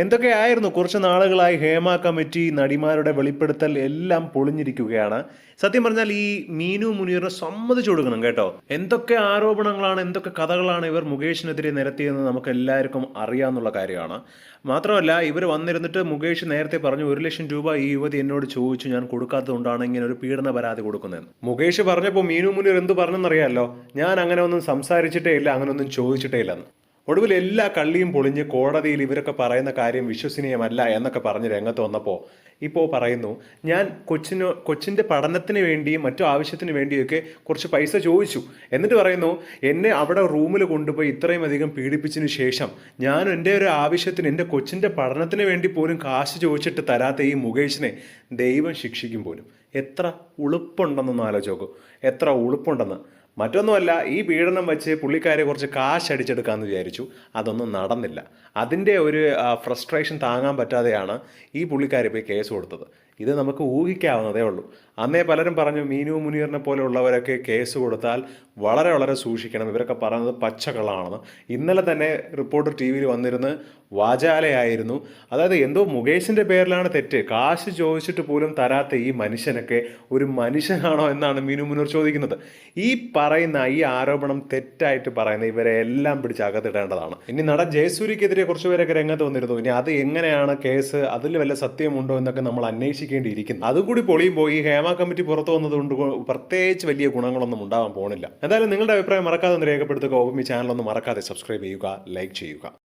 എന്തൊക്കെയായിരുന്നു കുറച്ച് നാളുകളായി ഹേമ കമ്മിറ്റി നടിമാരുടെ വെളിപ്പെടുത്തൽ എല്ലാം പൊളിഞ്ഞിരിക്കുകയാണ്. സത്യം പറഞ്ഞാൽ ഈ മീനു മുനീറിനെ സമ്മതിച്ചു കൊടുക്കണം കേട്ടോ. എന്തൊക്കെ ആരോപണങ്ങളാണ് എന്തൊക്കെ കഥകളാണ് ഇവർ മുകേഷിനെതിരെ നിരത്തിയതെന്ന് നമുക്ക് എല്ലാവർക്കും അറിയാമെന്നുള്ള കാര്യമാണ്. മാത്രമല്ല ഇവർ വന്നിരുന്നിട്ട് മുകേഷ് നേരത്തെ പറഞ്ഞു ഒരു ലക്ഷം രൂപ ഈ യുവതി എന്നോട് ചോദിച്ചു ഞാൻ കൊടുക്കാത്തതുകൊണ്ടാണ് ഇങ്ങനെ ഒരു പീഡന പരാതി കൊടുക്കുന്നത്. മുകേഷ് പറഞ്ഞപ്പോൾ മീനു മുനീർ എന്ത് പറഞ്ഞെന്നറിയാമല്ലോ? ഞാൻ അങ്ങനെ ഒന്നും സംസാരിച്ചിട്ടേ ഇല്ല അങ്ങനെ ഒന്നും ചോദിച്ചിട്ടേ ഇല്ലെന്ന്. ഒടുവിൽ എല്ലാ കള്ളിയും പൊളിഞ്ഞ് കോടതിയിൽ ഇവരൊക്കെ പറയുന്ന കാര്യം വിശ്വസനീയമല്ല എന്നൊക്കെ പറഞ്ഞ് രംഗത്ത് വന്നപ്പോൾ ഇപ്പോൾ പറയുന്നു ഞാൻ കൊച്ചിന് കൊച്ചിന്റെ പഠനത്തിന് വേണ്ടിയും മറ്റു ആവശ്യത്തിന് വേണ്ടിയൊക്കെ കുറച്ച് പൈസ ചോദിച്ചു. എന്നിട്ട് പറയുന്നു എന്നെ അവിടെ റൂമിൽ കൊണ്ടുപോയി ഇത്രയും അധികം പീഡിപ്പിച്ചതിന് ശേഷം ഞാൻ എന്റെ ഒരു ആവശ്യത്തിന് എന്റെ കൊച്ചിന്റെ പഠനത്തിന് വേണ്ടി പോലും കാശ് ചോദിച്ചിട്ട് തരാത്ത ഈ മുകേഷിനെ ദൈവം ശിക്ഷിക്കും പോലും. എത്ര ഉളുപ്പുണ്ടെന്നൊന്ന് ആലോചിച്ച് നോക്കൂ എത്ര ഉളുപ്പുണ്ടെന്ന്. മറ്റൊന്നുമല്ല ഈ പീഡനം വെച്ച് പുള്ളിക്കാരെ കുറച്ച് കാശ് അടിച്ചെടുക്കാമെന്ന് വിചാരിച്ചു. അതൊന്നും നടന്നില്ല. അതിന്റെ ഒരു ഫ്രസ്ട്രേഷൻ താങ്ങാൻ പറ്റാതെയാണ് ഈ പുള്ളിക്കാരി പോയി കേസ് കൊടുത്തത്. ഇത് നമുക്ക് ഊഹിക്കാവുന്നതേ ഉള്ളൂ. അന്നേ പലരും പറഞ്ഞു മീനു മുനീറിനെ പോലെയുള്ളവരൊക്കെ കേസ് കൊടുത്താൽ വളരെ വളരെ സൂക്ഷിക്കണം. ഇവരൊക്കെ പറയുന്നത് പച്ചക്കള്ളാണെന്ന്. ഇന്നലെ തന്നെ റിപ്പോർട്ടർ ടി വിയിൽ വന്നിരുന്ന് വാചാലയായിരുന്നു. അതായത് എന്തോ മുകേഷിന്റെ പേരിലാണ് തെറ്റ്. കാശ് ചോദിച്ചിട്ട് പോലും തരാത്ത ഈ മനുഷ്യനൊക്കെ ഒരു മനുഷ്യനാണോ എന്നാണ് മീനു മുനീർ ചോദിക്കുന്നത്. ഈ പറയുന്ന ഈ ആരോപണം തെറ്റായിട്ട് പറയുന്ന ഇവരെ എല്ലാം പിടിച്ച് അകത്തിടേണ്ടതാണ്. ഇനി നടൻ ജയസൂരിക്കെതിരെ കുറച്ച് പേരൊക്കെ രംഗത്ത് വന്നിരുന്നു. ഇനി അത് എങ്ങനെയാണ് കേസ് അതിൽ വല്ല സത്യമുണ്ടോ എന്നൊക്കെ നമ്മൾ അന്വേഷിക്കേണ്ടിയിരിക്കുന്നു അതുകൂടി പൊളിയുമ്പോൾ ഈ ഹേമ കമ്മിറ്റി പുറത്തു വന്നതുകൊണ്ട് പ്രത്യേകിച്ച് വലിയ ഗുണങ്ങളൊന്നും ഉണ്ടാവാൻ പോണില്ല. എന്തായാലും നിങ്ങളുടെ അഭിപ്രായം മറക്കാതെ ഒന്ന് രേഖപ്പെടുത്തുക. ഒപ്പം ഈ ചാനൽ ഒന്ന് മറക്കാതെ സബ്സ്ക്രൈബ് ചെയ്യുക ലൈക്ക് ചെയ്യുക.